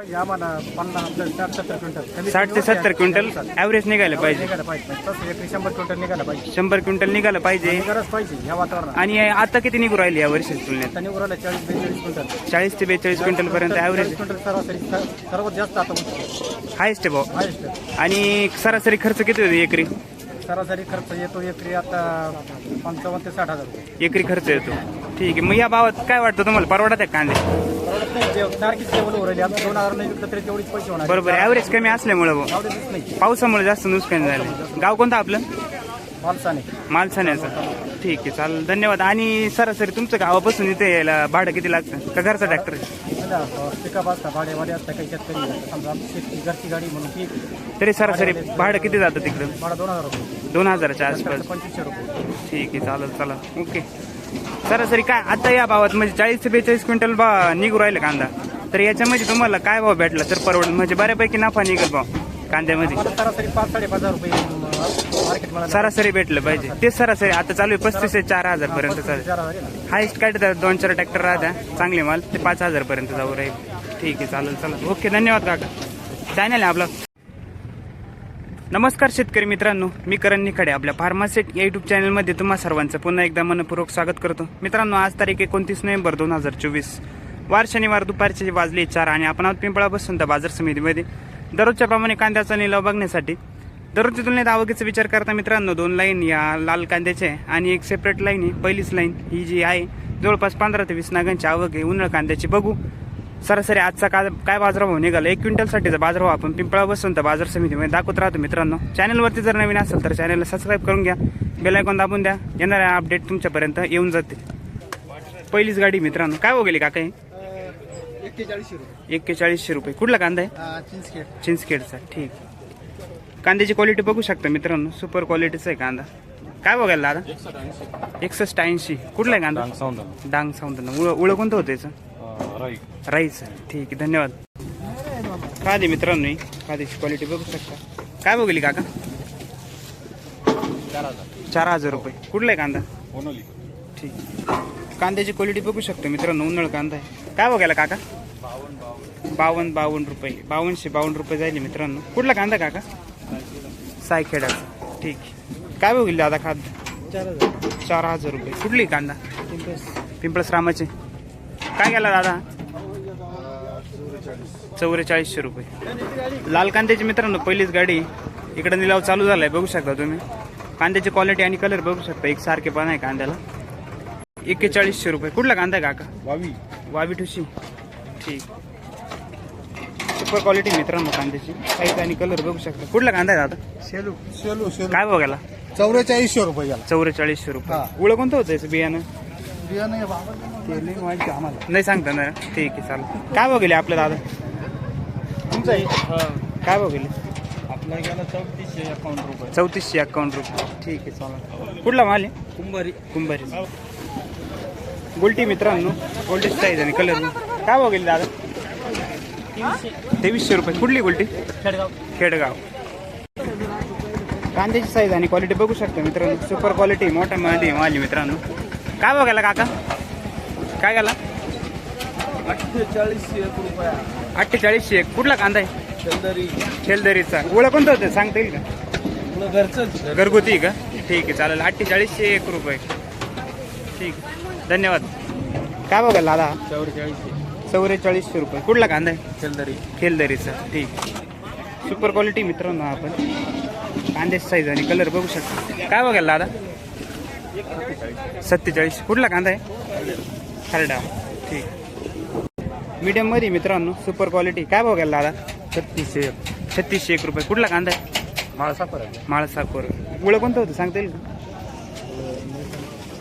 पाहिजे आम्हाला पन्नास साठ सत्तर क्विंटल. साठ ते. सत्तर क्विंटल ॲव्हरेज निघायला पाहिजे. निघायला पाहिजे. शंभर क्विंटल निघायला पाहिजे. शंभर क्विंटल निघालं पाहिजे. गरज पाहिजे या वातावरणात. आणि आता किती निघू राहिले या वर्षी तुलनेत? निघून राहिला चाळीस बेचाळीस क्विंटल. चाळीस ते बेचाळीस क्विंटल पर्यंत ॲव्हरेज क्विंटल सरासरी सर्वात जास्त आता हायस्ट भाऊ. हायस्ट आणि सरासरी खर्च किती होतो एकरी? सरासरी खर्च येतो एकरी आता पंचावन्न ते साठ हजार रुपये. एकरी खर्च येतो. ठीक आहे. मग या भावात काय वाटतं तुम्हाला? परवडत आहे कांदे? परवडत नाही. जेव- सारखीच जेवण उरली आता दोन हजार नाही विकलं तरी तेवढीच पैसे होणार. बरोबर ॲव्हरेज कमी असल्यामुळे भाऊ. आवडतच नाही. पावसामुळे जास्त नुकसान झालं गाव कोणतं आपलं? माणसाने मालसाण्याचं. ठीक आहे. चालेल. धन्यवाद. आणि सरासरी तुमचं गावापासून इथे यायला भाडं किती लागतं? का घरचा ट्रॅक्टर पिकअप असता भाडेवाले असता काही शेतकरी असतात. समजा आमची घरची गाडी म्हणून ती तरी सरासरी भाडं किती जातं तिकडं? भाडा दोन हजार रुपये. दोन हजाराच्या आसपास. पंचवीसशे रुपये. ठीक आहे चालेल चला. ओके. सरासरी काय आता या भावात म्हणजे चाळीस ते बेचाळीस क्विंटल बा निघू राहिलं कांदा. तर याच्यामध्ये तुम्हाला काय भाव भेटला? तर परवडेल. म्हणजे बऱ्यापैकी नफा निघेल भाव कांद्यामध्ये. सरासरी पाच साडेपाच हजार रुपये मार्केट मला सरासरी भेटलं पाहिजे. तेच सरासरी आता चालू आहे पस्तीस ते चार हजार पर्यंत चालू हायस्ट काय दोन चार ट्रॅक्टर राहत्या. चांगले माल ते पाच हजार पर्यंत जाऊ राहील. ठीक आहे चालेल चालेल ओके धन्यवाद काका. चॅनल आहे आपला. नमस्कार शेतकरी मित्रांनो मी करण निखाडे आपल्या फार्मासेट या युट्यूब चॅनलमध्ये तुम्हा सर्वांचं पुन्हा एकदा मनपूर्वक स्वागत करतो. मित्रांनो आज तारीख एकोणतीस नोव्हेंबर दोन हजार चोवीस. वार शनिवार दुपारचे वाजले चार आणि आपण आहोत पिंपळा बसून त्या बाजार समितीमध्ये. दररोजच्या प्रमाणे कांद्याचा निलाव बघण्यासाठी दररोजच्या तुलनेत आवकीचा विचार करता मित्रांनो दोन लाईन या लाल कांद्याचे आणि एक सेपरेट लाईन आहे. पहिलीच लाईन ही जी आहे जवळपास पंधरा ते वीस नागांची आवक आहे. उन्हाळ कांद्याची बघू. सरासरी आजचा का काय बाजारभाव निघाला? एक क्विंटलसाठीचा बाजारभाव आपण पिंपळा बसून तर बाजार समितीमध्ये दाखवत राहतो मित्रांनो. चॅनलवरती जर नवीन असेल तर चॅनलला सबस्क्राईब करून घ्या. बेल आयकॉन दाबून द्या. येणाऱ्या अपडेट तुमच्यापर्यंत येऊन जाते पहिलीच गाडी मित्रांनो. काय हो गेली काका एक्केचाळीसशे रुपये. कुठला कांदा आहे? चिंचखेड. चिंचखेडचा. ठीक कांद्याची क्वालिटी बघू शकता मित्रांनो. सुपर क्वालिटीचा आहे कांदा. काय बघायला दादा? एकसष्ट ऐंशी. कुठला आहे कांदा? डांग साऊंड उळ उळ कोणतं होतं याचं? राईस ठीक आहे धन्यवाद. काय दे मित्रांनो कांद्याची क्वालिटी बघू शकता. काय बघली काका? चार हजार. रुपये. कुठला आहे कांदा? ठीक. कांद्याची क्वालिटी बघू शकतो मित्रांनो. उन्हाळ कांदा आहे. काय बघायला काका? बावन्न बावन्न. रुपये. बावनशे बावन्न रुपये जाईल मित्रांनो. कुठला कांदा काका? सायखेडाचा. ठीक. आहे. काय बघितलं दादा खाद्य चार हजार. चार हजार रुपये. कुठली कांदा? पिंपळस. रामाचे. काय गेला दादा? चौवेचाळीसशे रुपये. लाल कांद्याची मित्रांनो पहिलीच गाडी. इकडे निलाव चालू झालाय बघू शकता तुम्ही. कांद्याची क्वालिटी आणि कलर बघू शकता. एक सारखेपणा आहे कांद्याला. एक्केचाळीसशे रुपये. कुठला कांदा आहे काका? बावी वावी ठुशी. ठीक. सुपर क्वालिटी मित्रांनो कांद्याची. साईज आणि कलर बघू शकता. कुठला कांदा आहे दादा? शेलू शेलू शेलू काय बघायला चौवेचाळीसशे रुपये याला चौवेचाळीसशे रुपये. उळं कोणतं होतं याचं? बियाणं? बियाणे बाबा. माहिती आम्हाला. नाही सांगता ना. ठीक आहे चालेल. काय बघितले आपलं दादा? तुमचं आहे? काय बघितले आपला गेला चौतीसशे अकाउंट रुपये. चौतीसशे अकाउंट रुपये. ठीक आहे चालेल. कुठला माल आहे? कुंभारी. कुंभारी. गोल्टी मित्रांनो. गोल्टी साईज आणि कलर काय बघितले दादा? तेवीसशे रुपये. कुठली गोल्टी? खेडगाव. खेडगाव. कांद्याची साईज आणि क्वालिटी बघू शकता मित्रांनो. सुपर क्वालिटी मोठ्या मध्ये माली मित्रांनो. काय बघायला काका? काय गेला? अठ्ठेचाळीसशे एक. रुपया अठ्ठेचाळीसशे एक कुठला कांदा आहे? खेलदरीचा. ओळख कोणतं होतं? सांगता येईल का? घरचंच. घरगुती का? ठीक आहे चालेल. अठ्ठेचाळीसशे एक रुपये. ठीक. धन्यवाद. काय बघायला दादा? चौवेचाळीसशे. चौवेचाळीसशे रुपये. कुठला कांदा आहे? चंदरी खेलदरीचा. ठीक. सुपर क्वालिटी मित्रांनो आपण. कांद्याची साईज आणि कलर बघू शकतो. काय बघायला दादा? सत्तेचाळीस. कुठला कांदा आहे? खरडा. ठीक. मीडियममध्ये मित्रांनो सुपर क्वालिटी काय बघायला दादा? छत्तीसशे एक. छत्तीसशे एक रुपये. कुठला कांदा आहे? माळसापर आहे. माळसाकोर उळं कोणतं होतं? सांगता येईल का?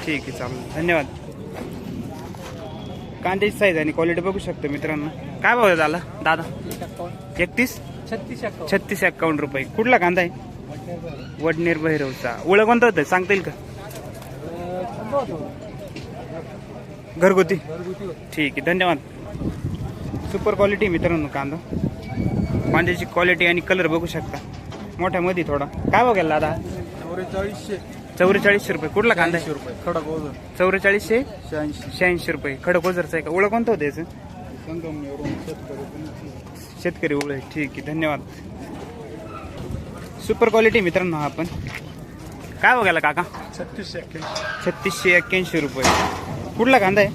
ठीक आहे चालेल. धन्यवाद. कांद्याची साईज आणि क्वालिटी बघू शकतो मित्रांनो. काय भाव झाला दादा? एकतीस? छत्तीस छत्तीस एक्कावन्न रुपये. कुठला कांदा आहे? वडनेर भैरवचा. उळं कोणतं होतं सांगता येईल का? घरगुती? ठीक आहे. धन्यवाद. सुपर क्वालिटी मित्रांनो कांदा. कांद्याची क्वालिटी आणि कलर बघू शकता. मोठ्यामध्ये थोडा. काय बघायला दादा? चौवेचाळीसशे चौवेचाळीसशे रुपये. कुठला कांदा? आहे रुपये. ओझर. चौवेचाळीसशे? शहाऐंशी. शहाऐंशी रुपये. खडक ओझरचा आहे का ओळख कोणतं होतं याचं? शेतकरी शेतकरी ओळे ठीक आहे. धन्यवाद. सुपर क्वालिटी मित्रांनो हा आपण. काय बघायला काका? छत्तीसशे छत्तीसशे एक्क्याऐंशी रुपये. कुठला कांदा आहे?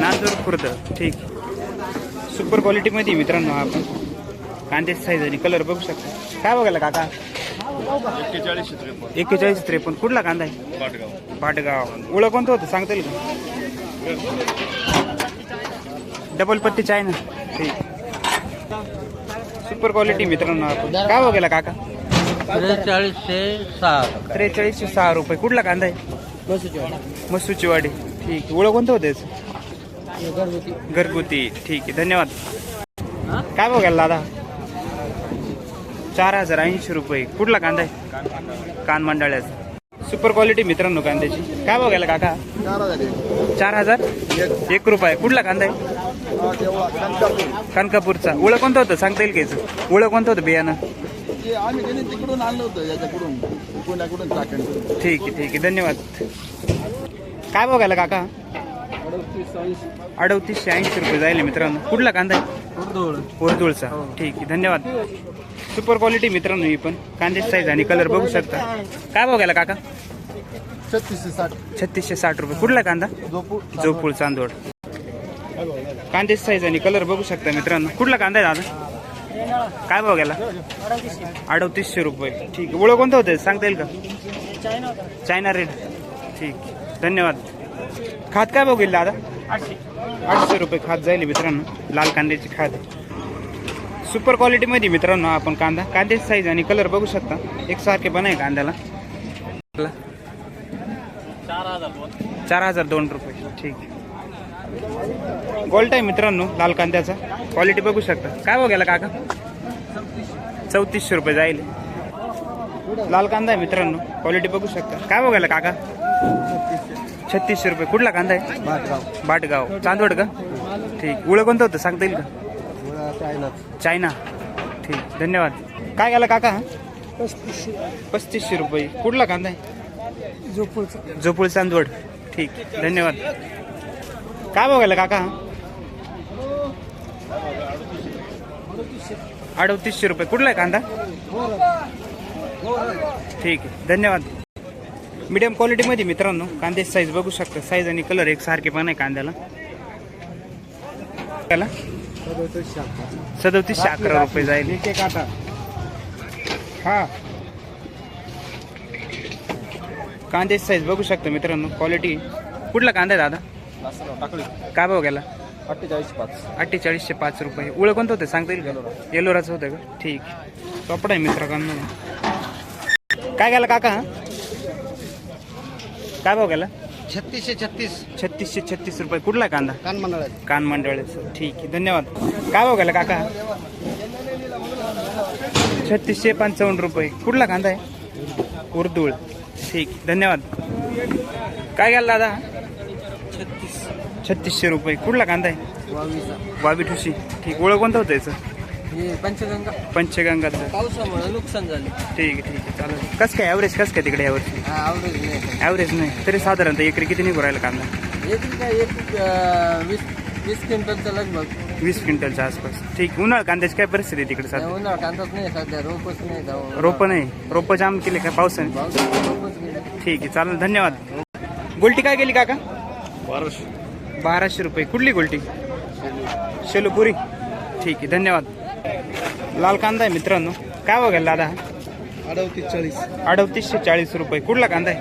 नांदूर खुर्द. ठीक. सुपर क्वालिटीमध्ये आहे मित्रांनो हा आपण. कांद्याची साईज आणि कलर बघू शकता. काय बघायला काका? त्रेपन्न एक्केचाळीस त्रेपन्न. कुठला कांदा आहे? पाटगाव. पाटगाव. ओळख कोणतं होतं? सांगता येईल का? डबल पत्तीची आहे ना ठीक. सुपर क्वालिटी मित्रांनो आपण. काय बघायला काका? त्रेचाळीसशे सहा. त्रेचाळीसशे सहा रुपये. कुठला कांदा आहे? मसूची वाडी ठीक. आहे ओळख कोणतं होतं याचं? घरगुती. ठीक आहे. धन्यवाद. काय बघायला दादा? चार हजार ऐंशी रुपये. कुठला कांदा आहे? कान मंडाळ्याचा. सुपर क्वालिटी मित्रांनो कांद्याची. काय बघायला काका? चार हजार? एक रुपये. कुठला कांदा आहे? कनकापूरचा. ओळख कोणतं होतं? सांगता येईल का याचं? ओळख कोणतं होतं बियाणं? तिकडून आणलं होतं याच्याकडून ठीक आहे ठीक आहे. धन्यवाद. काय बघायला काका? अडतीसशे ऐंशी रुपये जाईल मित्रांनो. कुठला कांदा आहे? उर्दुळचा ठीक आहे धन्यवाद. सुपर क्वालिटी मित्रांनो ही पण. कांद्याची साईज आणि कलर बघू शकता. काय बघायला काका? छत्तीसशे साठ. छत्तीसशे साठ रुपये. कुठला कांदा? जोपूळ चांदोड कांद्याची साईज आणि कलर बघू शकता मित्रांनो. कुठला कांदा आहे दादा? काय बघायला अडतीसशे रुपये. ठीक आहे. ओळख कोणतं होतं? सांगता येईल का? चायना रेड ठीक. धन्यवाद. खात काय बघेल दादा? आठशे रुपये खात जाईल मित्रांनो. लाल कांद्याची खात. सुपर क्वालिटीमध्ये मित्रांनो आपण कांदा. कांद्याची साईज आणि कलर बघू शकता. एक पण आहे कांद्याला. चार हजार दोन रुपये. ठीक गोल्ट आहे मित्रांनो लाल कांद्याचा. क्वालिटी बघू शकता. काय बघायला काका? चौतीसशे रुपये जाईल. लाल कांदा आहे मित्रांनो क्वालिटी बघू शकता. काय बघायला काका? छत्तीसशे रुपये. कुठला कांदा आहे? बाटगाव बाटगाव चांदवड का? ठीक. उळं कोणतं होतं? सांगता येईल का? चायना. चायना. ठीक धन्यवाद. काय गेला काका? पस्तीसशे. रुपये. कुठला कांदा आहे? जोपूळ चांदवड. ठीक धन्यवाद. काय बघायला काका? अडतीसशे रुपये. कुठला आहे कांदा? ठीक आहे धन्यवाद मीडियम क्वालिटीमध्ये मित्रांनो कांद्याची साईज बघू शकता. साईज आणि कलर एक सारखे पण आहे कांद्याला. त्याला सदोतीसशे अकरा. रुपये जाईल काटा हा. कांद्याची साईज बघू शकता मित्रांनो क्वालिटी कुठला कांदा आहे दादा? टाकळी. काय भाव गेला? अठ्ठेचाळीस पाच. अठ्ठेचाळीसशे पाच रुपये. उळं कोणतं होतं? सांगता येईल येलोराचं होतं का? ठीक. कपडा आहे मित्रांनो. काय गेला काका हा? काय भाव गेला? छत्तीसशे छत्तीस. छत्तीसशे छत्तीस रुपये. कुठला आहे कांदा? कान मंडळात कान मंडळाचं. ठीक आहे. धन्यवाद. काय गेला काका? छत्तीसशे पंचावन्न रुपये. कुठला कांदा आहे? उर्दूळ. ठीक धन्यवाद. काय गेला दादा? छत्तीस. छत्तीसशे रुपये. कुठला कांदा आहे? बावीस बाबी ठुशी. ठीक. ओळख कोणतं होतं याचं? हे पंचगंगा. पंचगंगाचं पावसामुळे नुकसान झाले. ठीक आहे ठीक आहे. चालेल. कसं काय ॲव्हरेज कसं काय तिकडे यावर्षी हा आवडेल नाही. ॲव्हरेज नाही. तरी साधारणतः एकरी किती निघू राहिला कांदा? एक काय एक अं, वीस वीस क्विंटलचं लगभग. वीस क्विंटलच्या आसपास. ठीक उन्हाळ कांद्याची काय परिस्थिती आहे तिकडे उन्हाळा कांदाच नाही सध्या रोपच नाही जाऊ. रोपं नाही. रोपं जाम केले का पावसाने? रोपच गेले ठीक आहे चालेल. धन्यवाद. गोल्टी काय गेली काका? बाराशे. बाराशे रुपये. कुठली गोल्टी? शेलूपुरी. ठीक आहे धन्यवाद. लाल कांदा आहे मित्रांनो. काय बघायला दादा? अडतीस चाळीस. अडतीसशे चाळीस रुपये. कुठला कांदा आहे?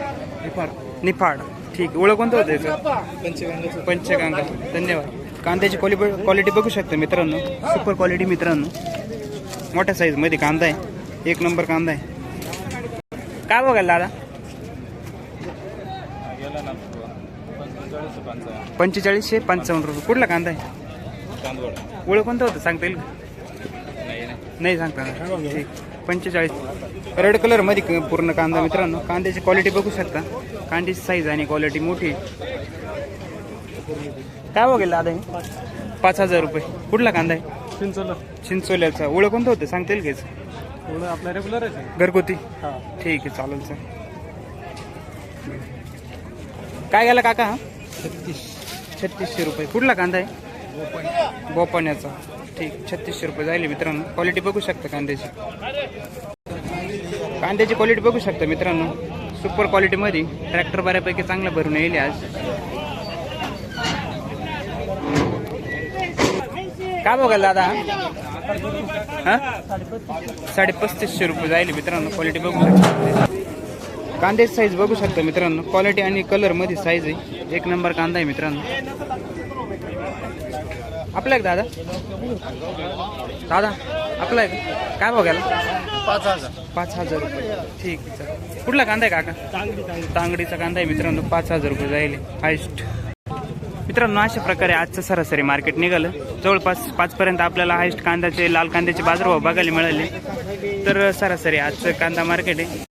निफाड. ठीक. आहे ओळख कोणतं होतं याचं? पंचगंगा धन्यवाद. कांद्याची क्वालिटी क्वालिटी बघू शकता मित्रांनो. सुपर क्वालिटी मित्रांनो. मोठ्या साईजमध्ये कांदा आहे. एक नंबर कांदा आहे. काय बघायला दादा? पंचेचाळीसशे पंचावन्न रुपये. कुठला कांदा आहे? ओळख कोणतं होतं? सांगता येईल का? नाही सांगता ना. ठीक. पंचेचाळीस. रेड कलरमध्ये क- पूर्ण कांदा मित्रांनो. कांद्याची क्वालिटी बघू शकता. कांद्याची साईज आणि क्वालिटी मोठी. काय बघेल दादा हे? पाच हजार रुपये. कुठला कांदा आहे? चिंचोला. चिंचोल्याचा. ओळख कोणतं होतं? सांगता येईल घ्यायचं आपलं रेग्युलर आहे घरगुती? हा. ठीक आहे चालेल सर काय गेला काका छत्तीस. छत्तीसशे रुपये. कुठला कांदा आहे? बोपाण्याचा. ठीक छत्तीसशे रुपये जाईल मित्रांनो. क्वालिटी बघू शकता कांद्याची. कांद्याची क्वालिटी बघू शकता मित्रांनो. सुपर क्वालिटीमध्ये ट्रॅक्टर बऱ्यापैकी चांगलं भरून येईल आज. काय बघाल दादा? हां? साडे पस्तीसशे रुपये जाईल मित्रांनो. क्वालिटी बघू शकता. कांद्याची साईज बघू शकता मित्रांनो. क्वालिटी आणि कलरमध्ये साईज आहे. एक नंबर कांदा आहे मित्रांनो. आपला आहे का दादा. दादा आपला आहे का काय बघायला पाच हजार. पाच हजार रुपये. ठीक आहे. कुठला कांदा आहे काका? तांगडीचा कांदा आहे मित्रांनो. पाच हजार रुपये जाईल हायस्ट. मित्रांनो अशा प्रकारे आजचं सरासरी मार्केट निघालं. जवळपास पाचपर्यंत आपल्याला हायस्ट कांद्याचे लाल कांद्याचे बाजारभाव बघायला मिळाले. तर सरासरी आजचं कांदा मार्केट आहे.